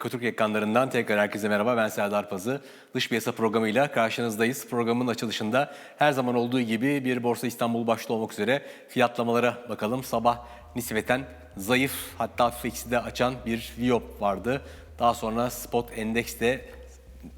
Ekotürk ekranlarından tekrar herkese merhaba. Ben Serdar Pazı. Dış piyasa programıyla karşınızdayız. Programın açılışında her zaman olduğu gibi bir Borsa İstanbul başta olmak üzere fiyatlamalara bakalım. Sabah nispeten zayıf hatta hafif ekside açan bir Viyop vardı. Daha sonra spot endekste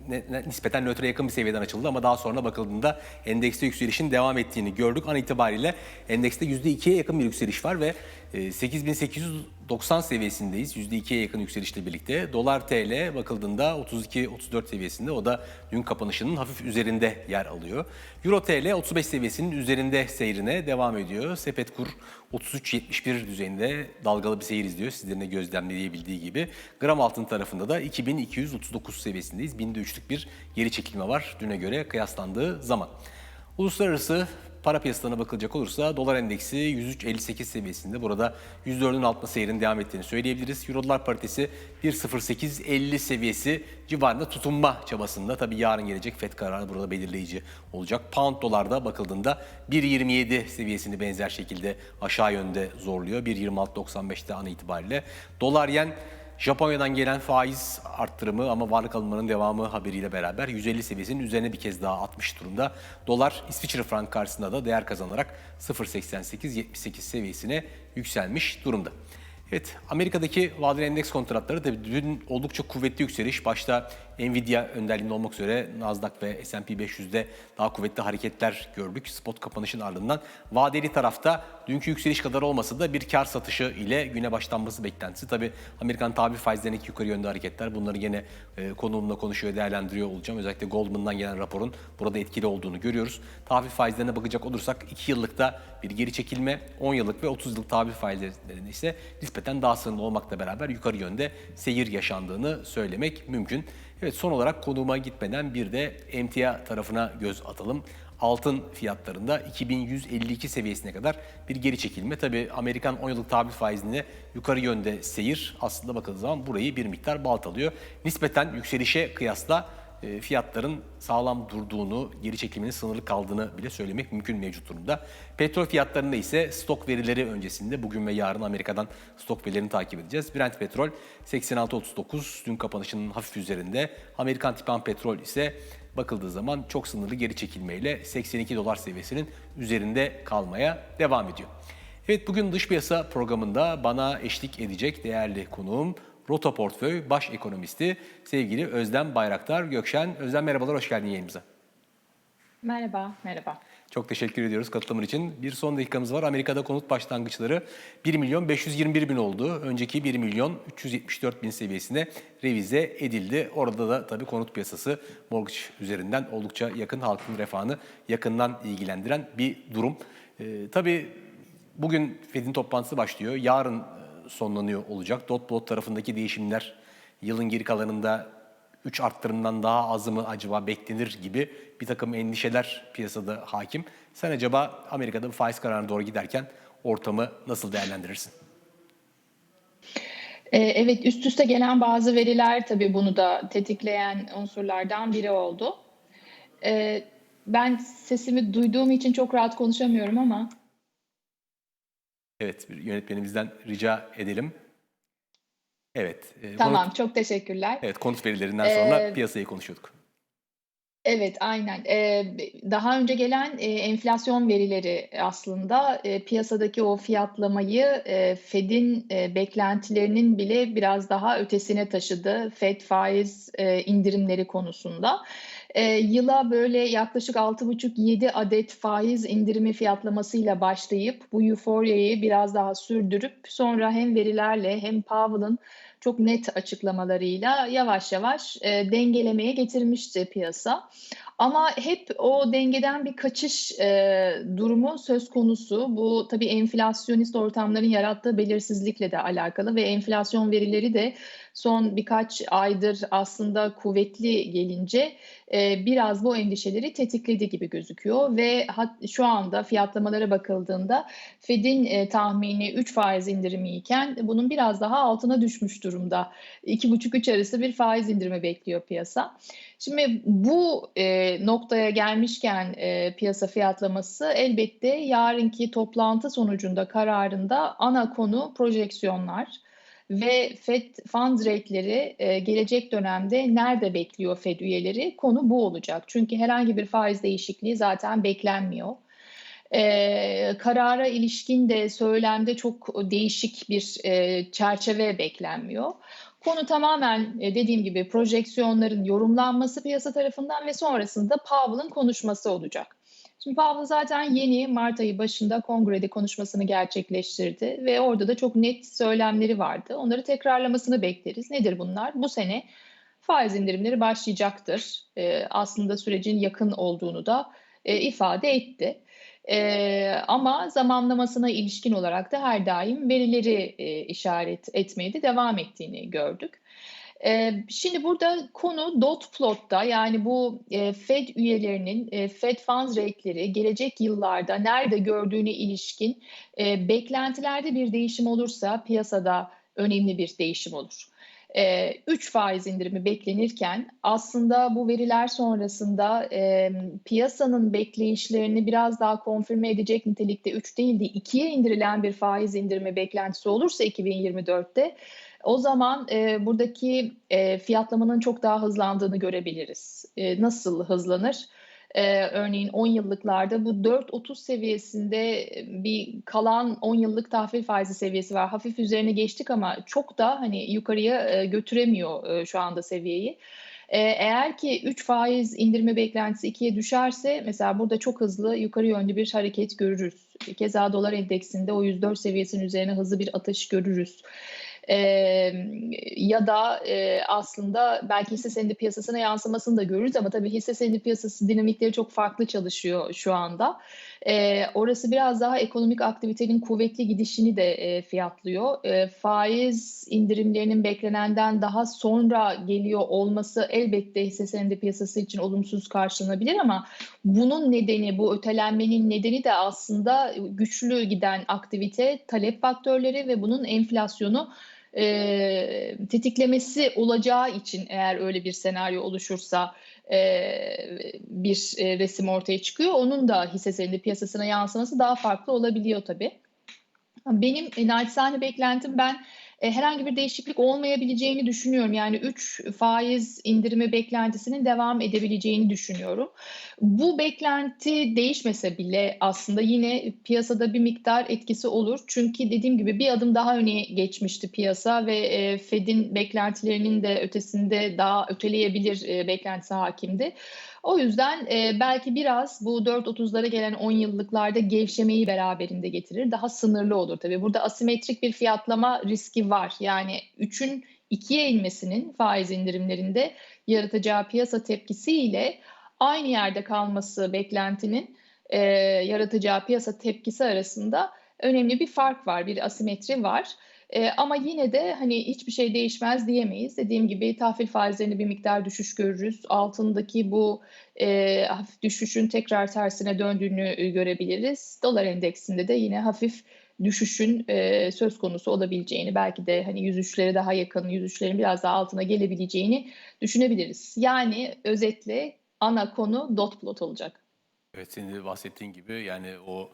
ne- ne- nispeten nötre yakın bir seviyeden açıldı ama daha sonra bakıldığında endekste yükselişin devam ettiğini gördük. An itibariyle endekste %2'ye yakın bir yükseliş var ve 8890 seviyesindeyiz. %2'ye yakın yükselişle birlikte. Dolar TL bakıldığında 32-34 seviyesinde o da dün kapanışının hafif üzerinde yer alıyor. Euro TL 35 seviyesinin üzerinde seyrine devam ediyor. Sepet kur 33.71 düzeyinde dalgalı bir seyir izliyor. Sizlerin de gözlemleyebildiği gibi. Gram altın tarafında da 2239 seviyesindeyiz. Binde üçlük bir geri çekilme var düne göre kıyaslandığı zaman. Uluslararası para piyasalarına bakılacak olursa dolar endeksi 103.58 seviyesinde. Burada 104'ün altında seyrin devam ettiğini söyleyebiliriz. Euro dolar paritesi 1.0850 seviyesi civarında tutunma çabasında. Tabii yarın gelecek FED kararı burada belirleyici olacak. Pound dolarda bakıldığında 1.27 seviyesini benzer şekilde aşağı yönde zorluyor. 1.26.95'te an itibariyle. Dolar yen Japonya'dan gelen faiz arttırımı ama varlık alımlarının devamı haberiyle beraber 150 seviyesinin üzerine bir kez daha atmış durumda. Dolar İsviçre frank karşısında da değer kazanarak 0.88-78 seviyesine yükselmiş durumda. Evet, Amerika'daki vadeli endeks kontratları da dün oldukça kuvvetli yükseliş. Başta Nvidia önderliğinde olmak üzere Nasdaq ve S&P 500'de daha kuvvetli hareketler gördük. Spot kapanışın ardından vadeli tarafta dünkü yükseliş kadar olmasa da bir kar satışı ile güne başlanması beklentisi. Tabii Amerikan tahvil faizlerindeki yukarı yönde hareketler bunları yine e, konuğumla konuşuyor, değerlendiriyor olacağım. Özellikle Goldman'dan gelen raporun burada etkili olduğunu görüyoruz. Tahvil faizlerine bakacak olursak 2 yıllıkta bir geri çekilme, 10 yıllık ve 30 yıllık tahvil faizlerinde ise nispeten daha sınırlı olmakla beraber yukarı yönde seyir yaşandığını söylemek mümkün. Evet son olarak konuğuma gitmeden bir de emtia tarafına göz atalım. Altın fiyatlarında 2152 seviyesine kadar bir geri çekilme. Tabi Amerikan 10 yıllık tahvil faizine yukarı yönde seyir aslında bakıldığı zaman burayı bir miktar baltalıyor. Nispeten yükselişe kıyasla e, fiyatların sağlam durduğunu, geri çekilmenin sınırlı kaldığını bile söylemek mümkün mevcut durumda. Petrol fiyatlarında ise stok verileri öncesinde bugün ve yarın Amerika'dan stok verilerini takip edeceğiz. Brent petrol 86.39 dün kapanışının hafif üzerinde. Amerikan tipan petrol ise bakıldığı zaman çok sınırlı geri çekilmeyle 82 dolar seviyesinin üzerinde kalmaya devam ediyor. Evet bugün dış piyasa programında bana eşlik edecek değerli konuğum Rota Portföy Baş Ekonomisti sevgili Özlem Bayraktar Gökşen. Özlem merhabalar, hoş geldin yayınımıza. Merhaba, merhaba. Çok teşekkür ediyoruz katılımın için. Bir son dakikamız var. Amerika'da konut başlangıçları 1 milyon 521 bin oldu. Önceki 1 milyon 374 bin seviyesine revize edildi. Orada da tabii konut piyasası mortgage üzerinden oldukça yakın halkın refahını yakından ilgilendiren bir durum. Ee, tabii bugün Fed'in toplantısı başlıyor. Yarın sonlanıyor olacak. Dot plot tarafındaki değişimler yılın geri kalanında 3 arttırımdan daha azı mı acaba beklenir gibi bir takım endişeler piyasada hakim. Sen acaba Amerika'da bir faiz kararına doğru giderken ortamı nasıl değerlendirirsin? Ee, evet, üst üste gelen bazı veriler tabii bunu da tetikleyen unsurlardan biri oldu. Ee, ben sesimi duyduğum için çok rahat konuşamıyorum ama Evet, bir yönetmenimizden rica edelim. Evet, e, tamam, konut, çok teşekkürler. evet konut verilerinden sonra Ee, piyasayı konuşuyorduk. Evet, aynen. Ee, daha önce gelen e, enflasyon verileri aslında e, piyasadaki o fiyatlamayı e, Fed'in e, beklentilerinin bile biraz daha ötesine taşıdı. Fed faiz e, indirimleri konusunda. E, yıla böyle yaklaşık 6,5-7 adet faiz indirimi fiyatlamasıyla başlayıp bu euforyayı biraz daha sürdürüp sonra hem verilerle hem Powell'ın çok net açıklamalarıyla yavaş yavaş e, dengelemeye getirmişti piyasa. Ama hep o dengeden bir kaçış e, durumu söz konusu. Bu tabii enflasyonist ortamların yarattığı belirsizlikle de alakalı ve enflasyon verileri de son birkaç aydır aslında kuvvetli gelince e, biraz bu endişeleri tetikledi gibi gözüküyor ve şu anda fiyatlamalara bakıldığında Fed'in e, tahmini 3 faiz indirimi iken bunun biraz daha altına düşmüş durumda. 2,5-3 arası bir faiz indirimi bekliyor piyasa. Şimdi bu e, noktaya gelmişken piyasa fiyatlaması elbette yarınki toplantı sonucunda kararında ana konu projeksiyonlar. Ve Fed funds rate'leri e, gelecek dönemde nerede bekliyor Fed üyeleri? Konu bu olacak. Çünkü herhangi bir faiz değişikliği zaten beklenmiyor. Ee, karara ilişkin de söylemde çok değişik bir e, çerçeve beklenmiyor. Konu tamamen e, dediğim gibi projeksiyonların yorumlanması piyasa tarafından ve sonrasında Powell'ın konuşması olacak. Şimdi Powell zaten yeni Mart ayı başında kongrede konuşmasını gerçekleştirdi ve orada da çok net söylemleri vardı. Onları tekrarlamasını bekleriz. Nedir bunlar? Bu sene faiz indirimleri başlayacaktır. E, aslında sürecin yakın olduğunu da e, ifade etti. E, ama zamanlamasına ilişkin olarak da her daim verileri e, işaret etmeye de devam ettiğini gördük. E, şimdi burada konu dot plotta yani bu e, Fed üyelerinin e, Fed funds rate'leri gelecek yıllarda nerede gördüğüne ilişkin e, beklentilerde bir değişim olursa piyasada önemli bir değişim olur. 3 faiz indirimi beklenirken aslında bu veriler sonrasında e, piyasanın bekleyişlerini biraz daha konfirme edecek nitelikte 3 değil de 2'ye indirilen bir faiz indirimi beklentisi olursa 2024'te o zaman e, buradaki e, fiyatlamanın çok daha hızlandığını görebiliriz. E, nasıl hızlanır? Ee, örneğin 10 yıllıklarda bu 4.30 seviyesinde bir kalan 10 yıllık tahvil faizi seviyesi var. Hafif üzerine geçtik ama çok da hani yukarıya e, götüremiyor e, şu anda seviyeyi. E, eğer ki 3 faiz indirme beklentisi 2'ye düşerse mesela burada çok hızlı yukarı yönlü bir hareket görürüz. Keza dolar endeksinde o 104 seviyesinin üzerine hızlı bir atış görürüz. E, ya da e, aslında belki hisse senedi piyasasına yansımasını da görürüz ama tabii hisse senedi piyasası dinamikleri çok farklı çalışıyor şu anda. E, orası biraz daha ekonomik aktivitenin kuvvetli gidişini de e, fiyatlıyor. E, faiz indirimlerinin beklenenden daha sonra geliyor olması elbette hisse senedi piyasası için olumsuz karşılanabilir ama bunun nedeni, bu ötelenmenin nedeni de aslında güçlü giden aktivite, talep faktörleri ve bunun enflasyonu e, tetiklemesi olacağı için eğer öyle bir senaryo oluşursa bir e, resim ortaya çıkıyor. Onun da hisse senedi piyasasına yansıması daha farklı olabiliyor tabii. Benim e, naçizane beklentim ben e, herhangi bir değişiklik olmayabileceğini düşünüyorum. Yani 3 faiz indirimi beklentisinin devam edebileceğini düşünüyorum. Bu beklenti değişmese bile aslında yine piyasada bir miktar etkisi olur. Çünkü dediğim gibi bir adım daha öne geçmişti piyasa ve e, Fed'in beklentilerinin de ötesinde daha öteleyebilir e, beklentisi hakimdi. O yüzden e, belki biraz bu 4.30'lara gelen 10 yıllıklarda gevşemeyi beraberinde getirir. Daha sınırlı olur tabii. Burada asimetrik bir fiyatlama riski var. Yani 3'ün 2'ye inmesinin faiz indirimlerinde yaratacağı piyasa tepkisiyle aynı yerde kalması beklentinin e, yaratacağı piyasa tepkisi arasında önemli bir fark var, bir asimetri var. E, ama yine de hani hiçbir şey değişmez diyemeyiz. Dediğim gibi tahvil faizlerinde bir miktar düşüş görürüz. Altındaki bu e, hafif düşüşün tekrar tersine döndüğünü görebiliriz. Dolar endeksinde de yine hafif düşüşün e, söz konusu olabileceğini, belki de hani 103'lere daha yakın, 103'lerin biraz daha altına gelebileceğini düşünebiliriz. Yani özetle ana konu dot plot olacak. Evet senin de bahsettiğin gibi yani o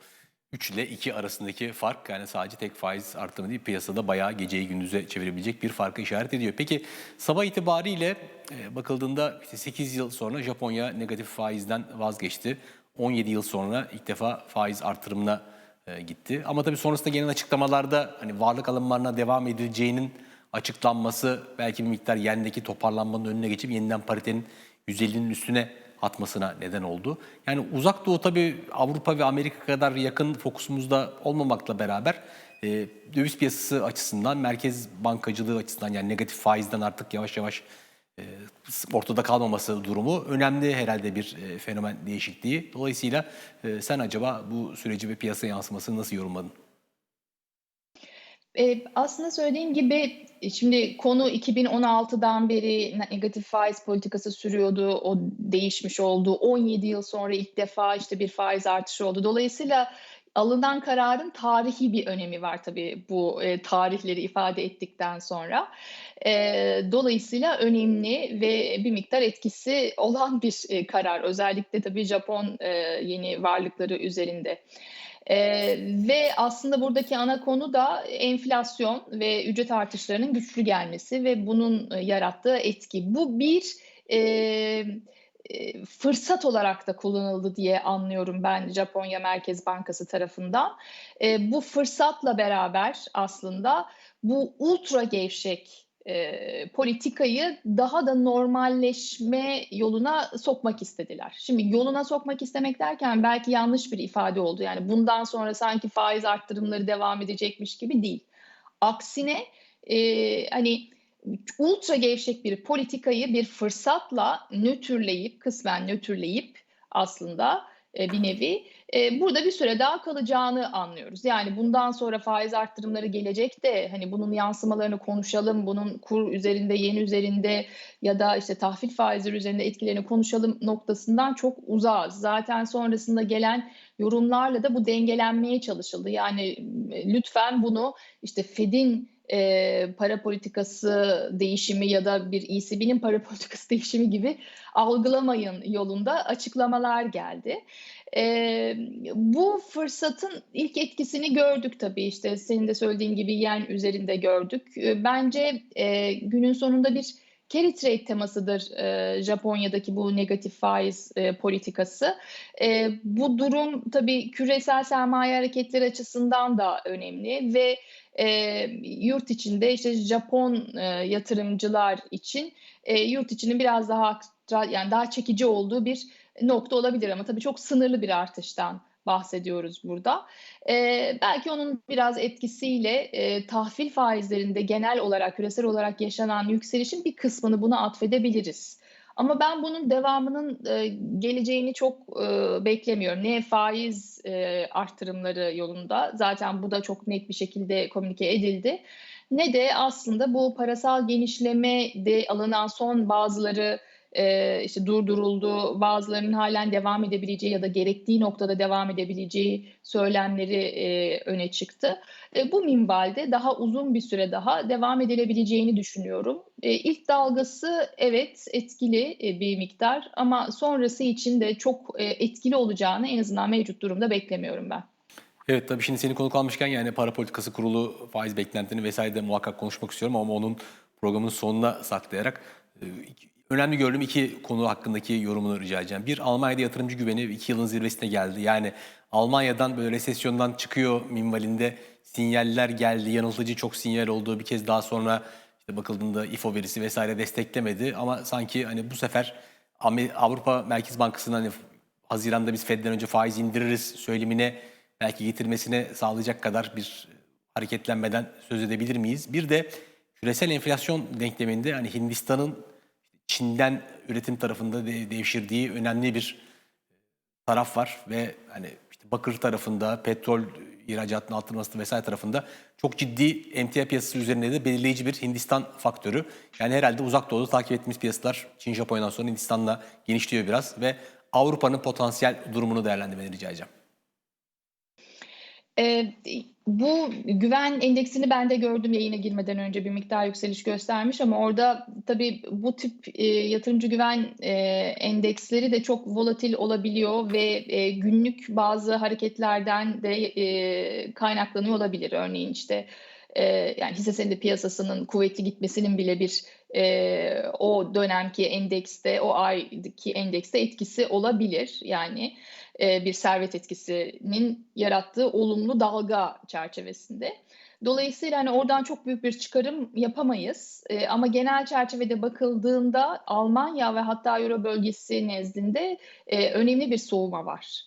3 ile 2 arasındaki fark yani sadece tek faiz artımı değil piyasada bayağı geceyi gündüze çevirebilecek bir farkı işaret ediyor. Peki sabah itibariyle e, bakıldığında işte 8 yıl sonra Japonya negatif faizden vazgeçti. 17 yıl sonra ilk defa faiz artırımına e, gitti. Ama tabii sonrasında gelen açıklamalarda hani varlık alımlarına devam edileceğinin açıklanması belki bir miktar yendeki toparlanmanın önüne geçip yeniden paritenin 150'nin üstüne atmasına neden oldu. Yani uzak doğu tabii Avrupa ve Amerika kadar yakın fokusumuzda olmamakla beraber e, döviz piyasası açısından, merkez bankacılığı açısından yani negatif faizden artık yavaş yavaş e, ortada kalmaması durumu önemli herhalde bir e, fenomen değişikliği. Dolayısıyla e, sen acaba bu süreci ve piyasa yansımasını nasıl yorumladın? Eee, aslında söylediğim gibi, e, şimdi konu 2016'dan beri negatif faiz politikası sürüyordu. O değişmiş oldu. 17 yıl sonra ilk defa, işte, bir faiz artışı oldu. Dolayısıyla alınan kararın tarihi bir önemi var tabii bu, eee, tarihleri ifade ettikten sonra. Eee, dolayısıyla önemli ve bir miktar etkisi olan bir, eee, karar. Özellikle tabii Japon, eee, yeni varlıkları üzerinde. Eee, ve aslında buradaki ana konu da enflasyon ve ücret artışlarının güçlü gelmesi ve bunun, eee, yarattığı etki. Bu bir, emm, eee, fırsat olarak da kullanıldı diye anlıyorum ben Japonya Merkez Bankası tarafından. Eee, bu fırsatla beraber aslında bu ultra gevşek, eee, politikayı daha da normalleşme yoluna sokmak istediler. Şimdi yoluna sokmak istemek derken belki yanlış bir ifade oldu. Yani bundan sonra sanki faiz arttırımları devam edecekmiş gibi değil. Aksine, eee, hani, ultra gevşek bir politikayı bir fırsatla nötrleyip, kısmen nötrleyip aslında, bir nevi, eee, burada bir süre daha kalacağını anlıyoruz. Yani bundan sonra faiz arttırımları gelecek de, hani, bunun yansımalarını konuşalım, bunun kur üzerinde, yen üzerinde ya da, işte, tahvil faizleri üzerinde etkilerini konuşalım noktasından çok uzağız. Zaten sonrasında gelen yorumlarla da bu dengelenmeye çalışıldı. Yani, eee, lütfen bunu, işte, Fed'in, eee, para politikası değişimi ya da bir ECB'nin para politikası değişimi gibi algılamayın yolunda açıklamalar geldi. Emm, bu fırsatın ilk etkisini gördük tabii. İşte, senin de söylediğin gibi yen üzerinde gördük. Eee, bence, eee, günün sonunda bir carry trade temasıdır, eee, Japonya'daki bu negatif faiz, eee, politikası. Eee, bu durum tabii küresel sermaye hareketleri açısından da önemli ve, eee, yurt içinde, işte, Japon, eee, yatırımcılar için, eee, yurt içinin biraz daha yani daha çekici olduğu bir nokta olabilir ama tabii çok sınırlı bir artıştan bahsediyoruz burada. Eee, belki onun biraz etkisiyle, eee, tahvil faizlerinde genel olarak, küresel olarak yaşanan yükselişin bir kısmını buna atfedebiliriz. Ama ben bunun devamının, eee, geleceğini çok, ııı, beklemiyorum. Ne faiz, eee, arttırımları yolunda, zaten bu da çok net bir şekilde komünike edildi, ne de aslında bu parasal genişlemede alınan son bazıları, eee, işte, durduruldu, bazılarının hâlen devam edebileceği ya da gerektiği noktada devam edebileceği söylemleri, eee, öne çıktı. Eee, bu minvalde daha uzun bir süre daha devam edilebileceğini düşünüyorum. Eee, ilk dalgası evet, etkili, eee, bir miktar ama sonrası için de çok, eee, etkili olacağını en azından mevcut durumda beklemiyorum ben. Evet, tabii şimdi seni konuk almışken, yani, Para Politikası Kurulu faiz beklentilerini vs. de muhakkak konuşmak istiyorum ama onun programın sonuna saklayarak, ik önemli gördüğüm 2 konu hakkındaki yorumunu rica edeceğim. 1, Almanya'da yatırımcı güveni 2 yılın zirvesine geldi. Yani, Almanya'dan, böyle, resesyondan çıkıyor minvalinde sinyaller geldi. Yanıltıcı çok sinyal oldu. Bir kez daha sonra, işte, bakıldığında ifo verisi vs. desteklemedi ama sanki, hani, bu sefer Avrupa Merkez Bankası'nın, hani, haziranda biz Fed'den önce faiz indiririz söylemine belki getirmesine sağlayacak kadar bir hareketlenmeden söz edebilir miyiz? Bir de küresel enflasyon denkleminde, hani, Hindistan'ın Çin'den üretim tarafında de devşirdiği önemli bir taraf var ve, hani, işte, bakır tarafında, petrol ihracatının arttırması vs. tarafında çok ciddi emtia piyasası üzerinde de belirleyici bir Hindistan faktörü. Yani, herhâlde Uzak Doğu'da takip ettiğimiz piyasalar Çin, Japonya'dan sonra Hindistan'la genişliyor biraz ve Avrupa'nın potansiyel durumunu değerlendirmeni rica edeceğim. Eee, i bu güven endeksini ben de gördüm yayına girmeden önce bir miktar yükseliş göstermiş ama orada tabii bu tip, eee, yatırımcı güven, eee, endeksleri de çok volatil olabiliyor ve, eee, günlük bazı hareketlerden de, eee, kaynaklanıyor olabilir. Örneğin, işte, eee, yani, hisse senedi piyasasının kuvvetli gitmesinin bile bir, eee, o dönemki endekste, o aydaki endekste etkisi olabilir. Yani, eee, bir servet etkisinin yarattığı olumlu dalga çerçevesinde. Dolayısıyla, hani, oradan çok büyük bir çıkarım yapamayız, eee, ama genel çerçevede bakıldığında Almanya ve hatta Euro bölgesi nezdinde, eee, önemli bir soğuma var.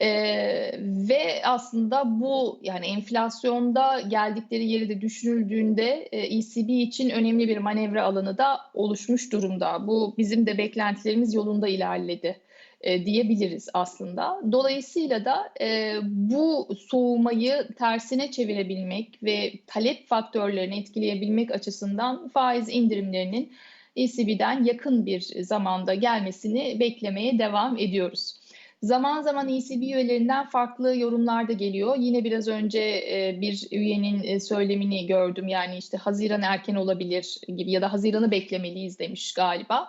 Eee, ve aslında bu, yani, enflasyonda geldikleri yeri de düşünüldüğünde, eee, ECB için önemli bir manevra alanı da oluşmuş durumda. Bu bizim de beklentilerimiz yolunda ilerledi, eee, diyebiliriz aslında. Dolayısıyla da, eee, bu soğumayı tersine çevirebilmek ve talep faktörlerini etkileyebilmek açısından faiz indirimlerinin ECB'den yakın bir zamanda gelmesini beklemeye devam ediyoruz. Zaman zaman ECB üyelerinden farklı yorumlar da geliyor. Yine biraz önce, eee, bir üyenin, eee, söylemini gördüm. Yani, işte, haziran erken olabilir gibi ya da haziranı beklemeliyiz demiş galiba.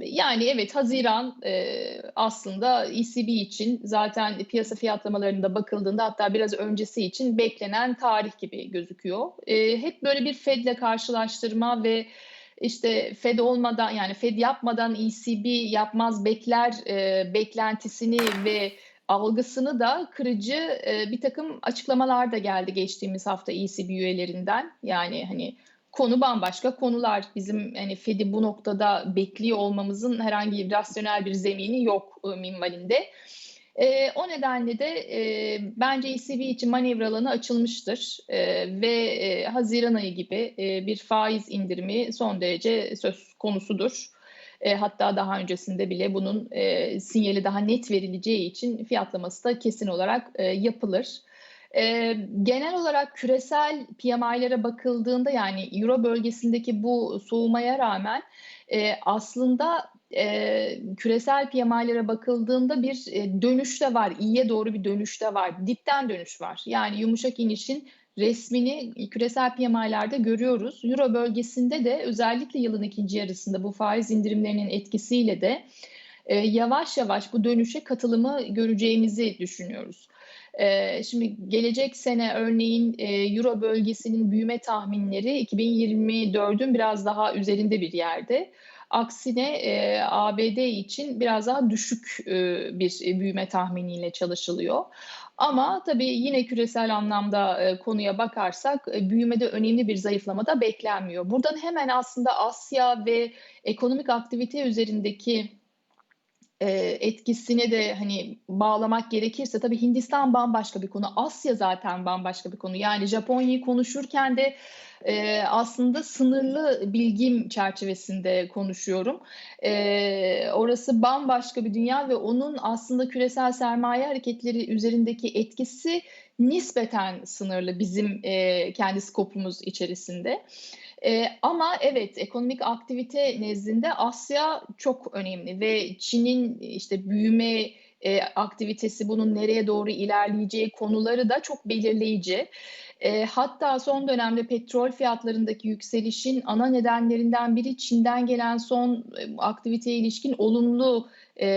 Yani evet Haziran eee, aslında ECB için zaten piyasa fiyatlamalarında bakıldığında hatta biraz öncesi için beklenen tarih gibi gözüküyor. Eee, hep böyle bir Fed'le karşılaştırma ve işte Fed olmadan yani Fed yapmadan ECB yapmaz bekler eee, beklentisini ve algısını da kırıcı eee, bir takım açıklamalar da geldi geçtiğimiz hafta ECB üyelerinden. Yani hani konu bambaşka konular. Bizim hani Fed'i bu noktada bekliyor olmamızın herhangi bir rasyonel bir zemini yok e, minvalinde. E, o nedenle de e, bence ECB için manevra alanı açılmıştır E, ve e, Haziran ayı gibi e, bir faiz indirimi son derece söz konusudur. E, hatta daha öncesinde bile bunun e, sinyali daha net verileceği için fiyatlaması da kesin olarak e, yapılır. E, genel olarak küresel PMI'lere bakıldığında yani Euro bölgesindeki bu soğumaya rağmen e, aslında e, küresel PMI'lere bakıldığında bir e, dönüş de var, iyiye doğru bir dönüş de var, dipten dönüş var. Yani yumuşak inişin resmini küresel PMI'lerde görüyoruz. Euro bölgesinde de özellikle yılın ikinci yarısında bu faiz indirimlerinin etkisiyle de e, yavaş yavaş bu dönüşe katılımı göreceğimizi düşünüyoruz. E, şimdi gelecek sene örneğin e, Euro bölgesinin büyüme tahminleri 2024'ün biraz daha üzerinde bir yerde. Aksine e, ABD için biraz daha düşük e, bir büyüme tahminiyle çalışılıyor. Ama tabii yine küresel anlamda konuya bakarsak büyümede önemli bir zayıflama da beklenmiyor. Buradan hemen aslında Asya ve ekonomik aktivite üzerindeki e, etkisine de hani bağlamak gerekirse tabii Hindistan bambaşka bir konu. Asya zaten bambaşka bir konu. Yani Japonya'yı konuşurken de e, aslında sınırlı bilgim çerçevesinde konuşuyorum. E, orası bambaşka bir dünya ve onun aslında küresel sermaye hareketleri üzerindeki etkisi nispeten sınırlı bizim e, kendi skopumuz içerisinde. E, ama evet ekonomik aktivite nezdinde Asya çok önemli ve Çin'in işte büyüme e, aktivitesi bunun nereye doğru ilerleyeceği konuları da çok belirleyici. E, hatta son dönemde petrol fiyatlarındaki yükselişin ana nedenlerinden biri Çin'den gelen son e, aktiviteye ilişkin olumlu e,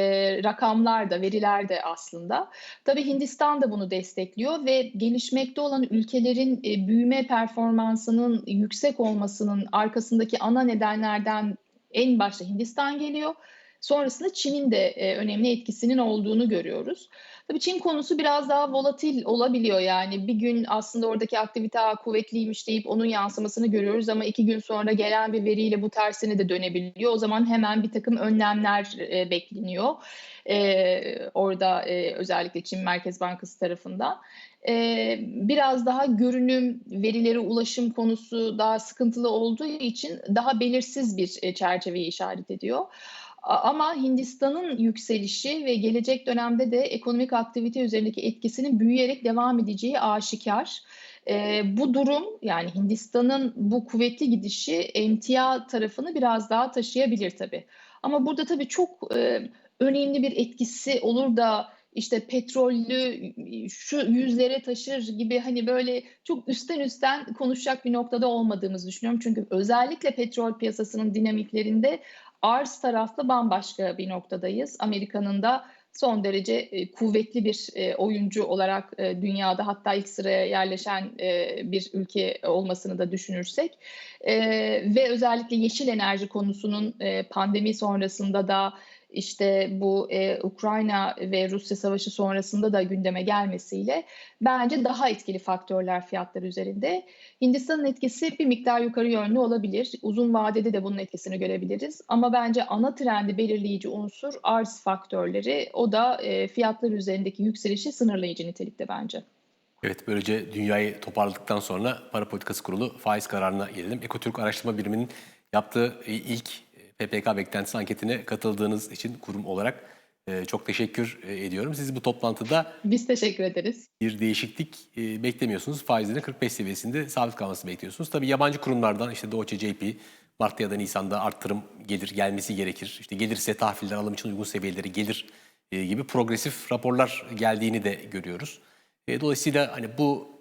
rakamlar da, veriler de aslında. Tabii Hindistan da bunu destekliyor ve gelişmekte olan ülkelerin e, büyüme performansının yüksek olmasının arkasındaki ana nedenlerden en başta Hindistan geliyor. Sonrasında Çin'in de e, önemli etkisinin olduğunu görüyoruz. Tabii Çin konusu biraz daha volatil olabiliyor yani bir gün aslında oradaki aktivite kuvvetliymiş deyip onun yansımasını görüyoruz ama iki gün sonra gelen bir veriyle bu tersine de dönebiliyor. O zaman hemen bir takım önlemler e, bekleniyor e, orada e, özellikle Çin Merkez Bankası tarafından. E, biraz daha görünüm, verilere ulaşım konusu daha sıkıntılı olduğu için daha belirsiz bir e, çerçeveyi işaret ediyor. Ama Hindistan'ın yükselişi ve gelecek dönemde de ekonomik aktivite üzerindeki etkisinin büyüyerek devam edeceği aşikar. E, bu durum yani Hindistan'ın bu kuvvetli gidişi emtia tarafını biraz daha taşıyabilir tabii. Ama burada tabii çok e, önemli bir etkisi olur da işte petrollü şu yüzlere taşır gibi hani böyle çok üstten üstten konuşacak bir noktada olmadığımızı düşünüyorum. Çünkü özellikle petrol piyasasının dinamiklerinde arz taraflı bambaşka bir noktadayız. Amerika'nın da son derece e, kuvvetli bir e, oyuncu olarak e, dünyada hatta ilk sıraya yerleşen bir ülke olmasını da düşünürsek ve özellikle yeşil enerji konusunun pandemi sonrasında da işte bu e, Ukrayna ve Rusya savaşı sonrasında da gündeme gelmesiyle bence daha etkili faktörler fiyatlar üzerinde. Hindistan'ın etkisi bir miktar yukarı yönlü olabilir. Uzun vadede de bunun etkisini görebiliriz. Ama bence ana trendi belirleyici unsur arz faktörleri. O da e, fiyatlar üzerindeki yükselişi sınırlayıcı nitelikte bence. Evet böylece dünyayı toparladıktan sonra Para Politikası Kurulu faiz kararına gelelim. Ekotürk Araştırma Biriminin yaptığı ilk PPK beklentisi anketine katıldığınız için kurum olarak e, çok teşekkür e, ediyorum. Siz bu toplantıda Biz teşekkür ederiz. bir değişiklik e, beklemiyorsunuz. Faizlerin 45 seviyesinde sabit kalmasını bekliyorsunuz. Tabii yabancı kurumlardan işte Deutsche JP, Mart'ta ya da Nisan'da arttırım gelir gelmesi gerekir. İşte gelirse tahviller alım için uygun seviyeleri gelir gibi progresif raporlar geldiğini de görüyoruz. Dolayısıyla hani bu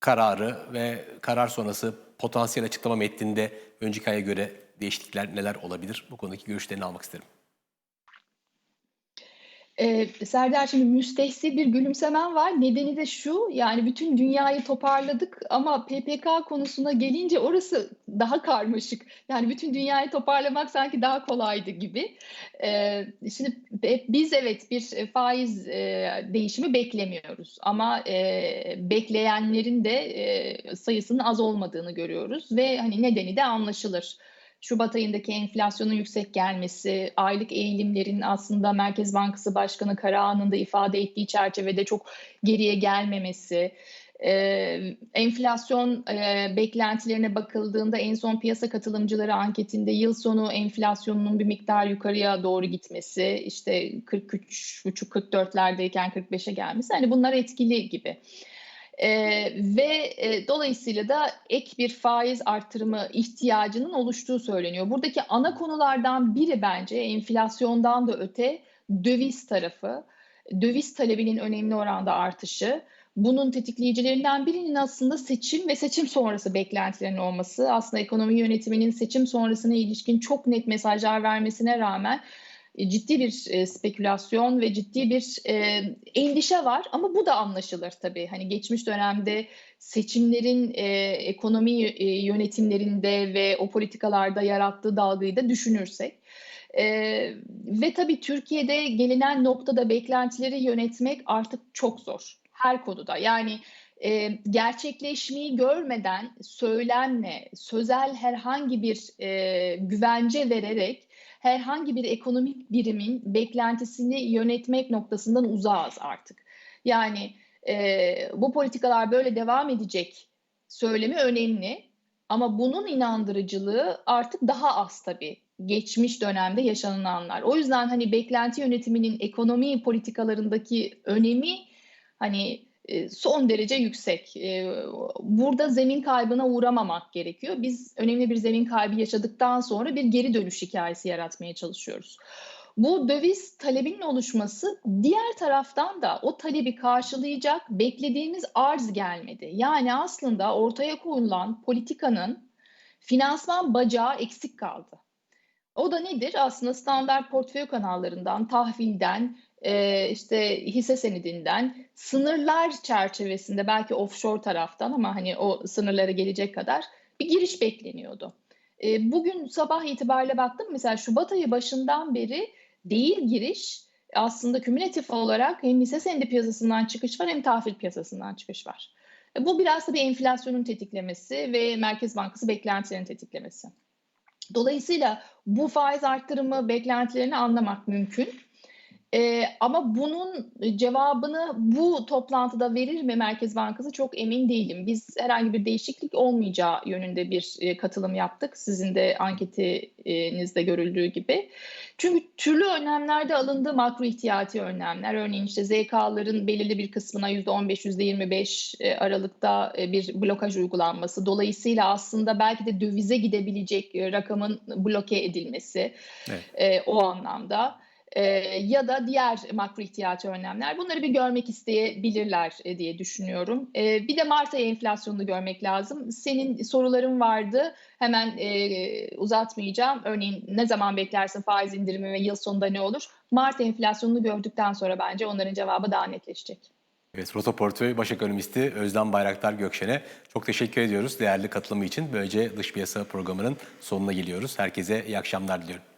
kararı ve karar sonrası potansiyel açıklama metninde önceki aya göre değişiklikler neler olabilir? Bu konudaki görüşlerini almak isterim. Eee, Serdar şimdi müstehsi bir gülümsemen var. Nedeni de şu, yani bütün dünyayı toparladık ama PPK konusuna gelince orası daha karmaşık. Yani bütün dünyayı toparlamak sanki daha kolaydı gibi. Eee, şimdi biz evet bir faiz e, değişimi beklemiyoruz ama e, bekleyenlerin de e, sayısının az olmadığını görüyoruz ve hani nedeni de anlaşılır. Şubat ayındaki enflasyonun yüksek gelmesi, aylık eğilimlerin aslında Merkez Bankası Başkanı Karahan'ın da ifade ettiği çerçevede çok geriye gelmemesi, ee, enflasyon e, beklentilerine bakıldığında en son piyasa katılımcıları anketinde yıl sonu enflasyonunun bir miktar yukarıya doğru gitmesi, işte 43,5-44'lerdeyken 45'e gelmesi, hani bunlar etkili gibi. Ee, ve e, dolayısıyla da ek bir faiz arttırımı ihtiyacının oluştuğu söyleniyor. Buradaki ana konulardan biri bence enflasyondan da öte döviz tarafı, döviz talebinin önemli oranda artışı. Bunun tetikleyicilerinden birinin aslında seçim ve seçim sonrası beklentilerin olması. Aslında ekonomi yönetiminin seçim sonrasına ilişkin çok net mesajlar vermesine rağmen e, ciddi bir e, spekülasyon ve ciddi bir e, endişe var ama bu da anlaşılır tabii. Hani geçmiş dönemde seçimlerin e, ekonomi e, yönetimlerinde ve o politikalarda yarattığı dalgayı da düşünürsek. E, ve tabii Türkiye'de gelinen noktada beklentileri yönetmek artık çok zor her konuda. Yani e, gerçekleşmeyi görmeden söylemle, sözel herhangi bir e, güvence vererek herhangi bir ekonomik birimin beklentisini yönetmek noktasından uzağız artık. Yani e, bu politikalar böyle devam edecek söylemi önemli ama bunun inandırıcılığı artık daha az tabii geçmiş dönemde yaşananlar. O yüzden hani beklenti yönetiminin ekonomi politikalarındaki önemi hani son derece yüksek. E, Burada zemin kaybına uğramamak gerekiyor. Biz önemli bir zemin kaybı yaşadıktan sonra bir geri dönüş hikayesi yaratmaya çalışıyoruz. Bu döviz talebinin oluşması diğer taraftan da o talebi karşılayacak beklediğimiz arz gelmedi. Yani aslında ortaya koyulan politikanın finansman bacağı eksik kaldı. O da nedir? Aslında standart portföy kanallarından, tahvilden, e, işte hisse senedinden, sınırlar çerçevesinde belki offshore taraftan ama hani o sınırlara gelecek kadar bir giriş bekleniyordu. E, bugün sabah itibariyle baktım mesela Şubat ayı başından beri değil giriş aslında kümülatif olarak hem hisse senedi piyasasından çıkış var hem tahvil piyasasından çıkış var. E, bu biraz da bir enflasyonun tetiklemesi ve Merkez Bankası beklentilerini tetiklemesi. Dolayısıyla bu faiz arttırımı beklentilerini anlamak mümkün. Ee, ama bunun cevabını bu toplantıda verir mi Merkez Bankası çok emin değilim. Biz herhangi bir değişiklik olmayacağı yönünde bir e, katılım yaptık. Sizin de anketinizde görüldüğü gibi. Çünkü türlü önlemlerde alındı makro ihtiyati önlemler. Örneğin işte ZK'ların belirli bir kısmına %15, %25 e, aralıkta e, bir blokaj uygulanması. Dolayısıyla aslında belki de dövize gidebilecek e, rakamın bloke edilmesi Evet. e, o anlamda. Ee, ya da diğer makro ihtiyacı önlemler. Bunları bir görmek isteyebilirler e, diye düşünüyorum. Ee, bir de Mart ayı enflasyonunu görmek lazım. Senin soruların vardı. Hemen e, uzatmayacağım. Örneğin ne zaman beklersin faiz indirimi ve yıl sonunda ne olur? Mart enflasyonunu gördükten sonra bence onların cevabı daha netleşecek. Evet, Rota Portföy Baş Ekonomisti Özlem Bayraktar Gökşen'e çok teşekkür ediyoruz değerli katılımı için. Böylece dış piyasa programının sonuna geliyoruz. Herkese iyi akşamlar diliyorum.